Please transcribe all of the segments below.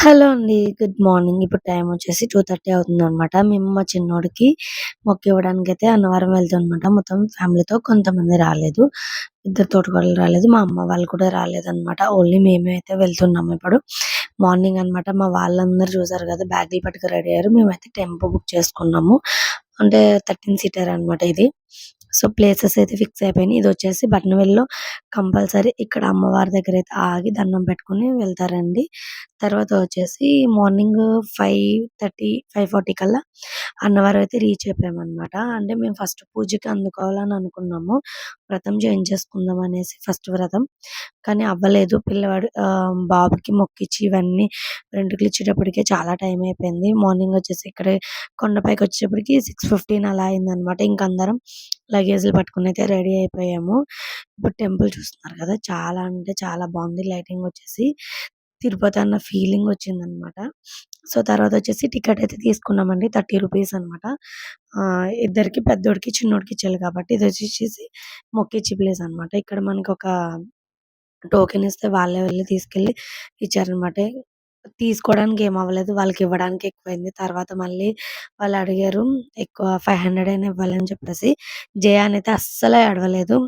Hello అండి. Good morning. ఇప్పుడు time వచ్చేసి టూ థర్టీ అవుతుంది అనమాట మేము మా చిన్నోడికి మొక్క ఇవ్వడానికి అయితే అన్నవరం వెళ్తాం అనమాట మొత్తం ఫ్యామిలీతో కొంతమంది రాలేదు. ఇద్దరు తోటికోడళ్ళు రాలేదు. మా అమ్మ వాళ్ళు కూడా రాలేదన్నమాట ఓన్లీ మేమే అయితే వెళ్తున్నాము ఇప్పుడు. మార్నింగ్ అనమాట. మా వాళ్ళందరూ చూసారు కదా! బ్యాగులు పట్టుకు రెడీ అయ్యారు. మేమైతే టెంపో బుక్ చేసుకున్నాము. అంటే 13 సీటర్ అనమాట ఇది. సో, ప్లేసెస్ అయితే ఫిక్స్ అయిపోయినాయి. ఇదొచ్చేసి బటన్‌వేలులో కంపల్సరీ ఇక్కడ అమ్మవారి దగ్గర అయితే ఆగి దండం పెట్టుకొని వెళ్తారండి. తర్వాత వచ్చేసి మార్నింగ్ 5:30, 5:40 కల్లా అన్నవరం అయితే రీచ్ అయిపోయామన్నమాట అంటే మేము ఫస్ట్ పూజకి అందుకోవాలని అనుకున్నాము. వ్రతం చేయించేసుకుందాం అనేసి ఫస్ట్ వ్రతం. కానీ అవ్వలేదు. పిల్లవాడు బాబుకి మొక్కిచ్చి ఇవన్నీ వెంట్రుకలు ఇచ్చేటప్పటికే చాలా టైం అయిపోయింది. మార్నింగ్ వచ్చేసి ఇక్కడే కొండపైకి వచ్చేటప్పటికి 6:15 అలా అయిందనమాట. ఇంక అందరం లగేజ్‌లు పట్టుకుని అయితే రెడీ అయిపోయాము. ఇప్పుడు టెంపుల్ చూస్తున్నారు కదా! చాలా అంటే చాలా బాగుంది. లైటింగ్ వచ్చేసి తిరుపతి అన్న ఫీలింగ్ వచ్చిందనమాట. సో, తర్వాత వచ్చేసి టికెట్ అయితే తీసుకున్నామండి. 30 రూపీస్ అనమాట. ఇద్దరికి పెద్దోడికి, చిన్నోడికి ఇచ్చారు కాబట్టి ఇది వచ్చేసి మొక్కిచ్చి ప్లేస్ అనమాట. ఇక్కడ మనకొక టోకెన్ ఇస్తే వాళ్ళే వెళ్ళి తీసుకెళ్ళి ఇచ్చారనమాట. తీసుకోవడానికి ఏం అవ్వలేదు. వాళ్ళకి ఇవ్వడానికి ఎక్కువైంది. తర్వాత మళ్ళీ వాళ్ళు అడిగారు ఎక్కువ 500 అయినా ఇవ్వాలని చెప్పేసి. జయాన్ అయితే అస్సలే అడవలేదు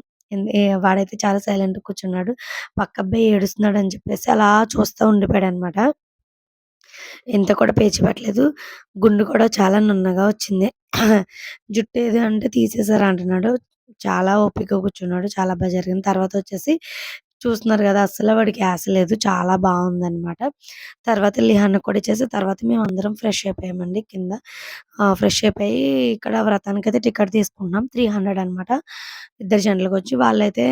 వాడైతే చాలా సైలెంట్‌గా కూర్చున్నాడు. పక్క అబ్బాయి ఏడుస్తున్నాడని చెప్పేసి అలా చూస్తా ఉండిపోయాడనమాట. ఇంత కూడా పేచి పట్టలేదు. గుండు కూడా చాలా నున్నగా వచ్చింది. జుట్టు ఏది అంటే తీసేసారు అంటున్నాడు. చాలా ఓపికగా కూర్చున్నాడు. చాలా బా జరిగింది. తర్వాత వచ్చేసి చూస్తున్నారు కదా! అసలు వాడికి యాస లేదు. చాలా బాగుందనమాట తర్వాత లిహాన్ కూడా ఇచ్చేసి తర్వాత మేము అందరం ఫ్రెష్ అయిపోయామండి కింద. ఫ్రెష్ అయిపోయి ఇక్కడ వ్రతానికి అయితే టికెట్ తీసుకున్నాం. 300 అనమాట. ఇద్దరు జంటలకొచ్చి వాళ్ళైతే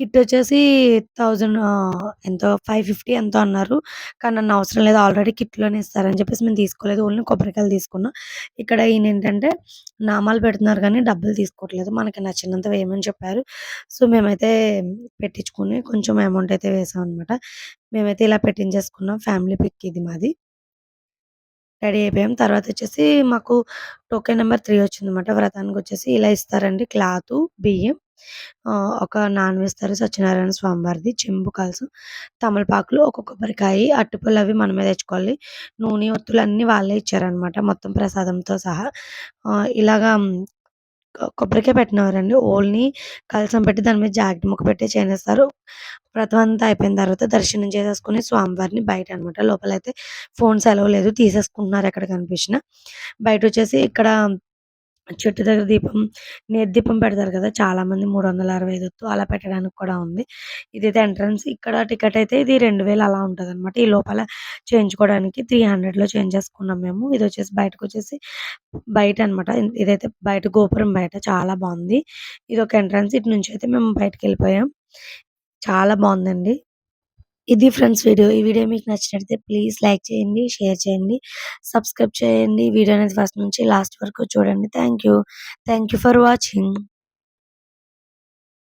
కిట్ వచ్చేసి థౌజండ్ ఎంతో ఫైవ్ ఫిఫ్టీ ఎంతో అన్నారు. కానీ నన్ను అవసరం లేదు. ఆల్రెడీ కిట్‌లోనే ఇస్తారని చెప్పేసి మేము తీసుకోలేదు. ఓన్లీ కొబ్బరికాయలు తీసుకున్నాం. ఇక్కడ ఈయన ఏంటంటే నామాలు పెడుతున్నారు కానీ డబ్బులు తీసుకోవట్లేదు. మనకి నచ్చినంత వేయమని చెప్పారు. సో, మేమైతే పెట్టించుకుని కొంచెం అమౌంట్ అయితే వేసామనమాట. మేమైతే ఇలా పెట్టించేసుకున్నాం. ఫ్యామిలీ పిక్ ఇది మాది. రెడీ అయిపోయాం. తర్వాత వచ్చేసి మాకు టోకెన్ నెంబర్ త్రీ వచ్చిందన్నమాట వ్రతానికి వచ్చేసి ఇలా ఇస్తారండి క్లాత్ బియ్యం ఒక నాన్ వెజ్ ఇస్తారు సత్యనారాయణ స్వామి వారిది. చెంబు, కలసం తమలపాకులు, ఒక కొబ్బరికాయ, అరటిపళ్ళు అవి మనమే తెచ్చుకోవాలి. నూనె, ఒత్తులు అన్నీ వాళ్ళే ఇచ్చారనమాట. మొత్తం ప్రసాదంతో సహా. ఇలాగా కొబ్బరికాయ పెట్టినవారండి ఓన్లీ కలసం పెట్టి దాని మీద జాకెట్ ముక్క పెట్టి చేనేస్తారు వ్రతం అంతా అయిపోయిన తర్వాత దర్శనం చేసేసుకుని స్వామివారిని బయట అన్నమాట లోపల అయితే ఫోన్స్ అలౌ లేదు. తీసేసుకుంటున్నారు ఎక్కడ కనిపించినా. బయటొచ్చేసి ఇక్కడ చెట్టు దగ్గర దీపం, నేతి దీపం పెడతారు కదా! చాలామంది 365 ఒత్తు అలా పెట్టడానికి కూడా ఉంది. ఇదైతే ఎంట్రన్స్. ఇక్కడ టికెట్ అయితే ఇది 2000 అలా ఉంటుంది అనమాట ఈ లోపల చేయించుకోవడానికి 300లో చేయించేసుకున్నాం మేము. ఇది వచ్చేసి బయటకొచ్చేసి బయటనమాట. ఇదైతే బయట గోపురం బయట చాలా బాగుంది ఇది ఒక ఎంట్రన్స్. ఇటు నుంచి అయితే మేము బయటికెళ్ళిపోయాం. చాలా బాగుందండి ఇది ఫ్రెండ్స్ వీడియో. ఈ వీడియో మీకు నచ్చినట్లయితే ప్లీజ్ లైక్ చేయండి, షేర్ చేయండి, సబ్స్క్రైబ్ చేయండి. వీడియో అనేది ఫస్ట్ నుంచి లాస్ట్ వరకు చూడండి. Thank you. Thank you for watching.